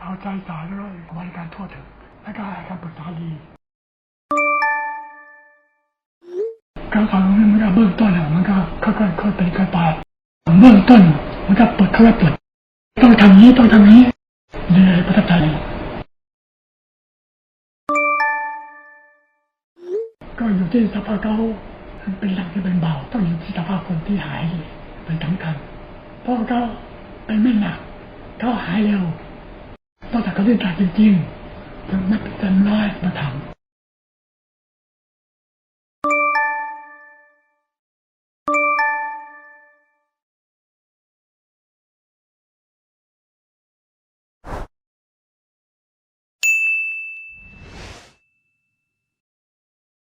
เอาใจสายด้วยบริการทั่วถึง และก็ให้คำปรึกษาดีการสอนตรงนี้มันก็เบื้องต้นอะมันก็ค่อยๆค่อยเป็นค่อยไปเบื้องต้นมันก็เปิดเขาไว้เปิดต้องทำนี้ต้องทำนี้เลยประทับใจก็อยู่ที่สภาพเขาเป็นหลักที่เป็นเบาต้องอยู่ที่สภาพคนที่หายเป็นสำคัญเพราะเขาเป็นไม่หนักเขาหายเร็ว ต้องจากเขาเล่นกาจริงๆยังไม่เป็นเต็มร้อยมาทำ